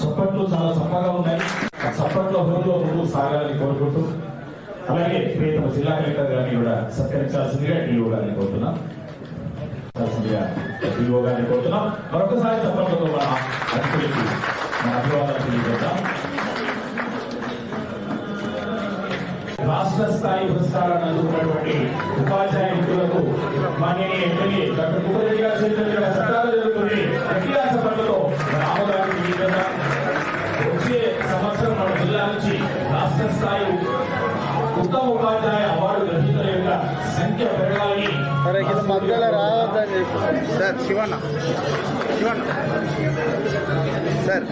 చప్పట్లు చాలా చక్కగా ఉన్నాయి. ఆ చప్పట్లో హోంలో ముందుకు సాగాలని కోరుకుంటూ అలాగే ప్రియతమ జిల్లా కలెక్టర్ గారిని కూడా సత్కరించాల్సిందిగా డిఓ గారిని కోరుతున్నాం. డిఓ గారిని కోరుతున్నాం. మరొకసారి చప్పట్లతో మన అతిథులకి మన అభివాదాలు తెలియజేద్దాం. రాష్ట్ర స్థాయి పురస్కారాన్ని అందుకున్నటువంటి ఉపాధ్యాయ మిత్రులకు మాన్యని ఎమ్మెల్యే డాక్టర్ గారి చేతుల జరుగుతుంది వచ్చే సంవత్సరం మన జిల్లా నుంచి రాష్ట్ర స్థాయి ఉత్తమ ఉపాధ్యాయ అవార్డు గ్రహీతల యొక్క సంఖ్య పెరగాలని మధ్యలో రావద్దని sir Shivanna. Shivanna. Sir.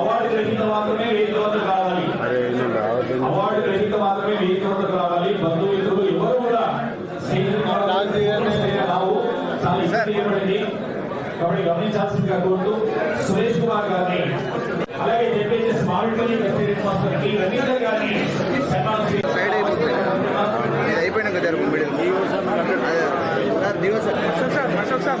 Award గ్రహీత మాత్రమే వేదిక వద్దకు రావాలి బంధుమిత్రులు ఎవరు కూడా రావు చాలా ఇబ్బంది కాబట్టి గమనించాల్సిందిగా కోరుతూ సురేష్ కుమార్ గారిని అలాగే చెప్పేసి మామిడిపల్లి వెస్టేట్ మాస్టర్కి రవీందర్ గారిని అయిపోయినాక జరుపు దివసం సార్ దివస్ సార్ సార్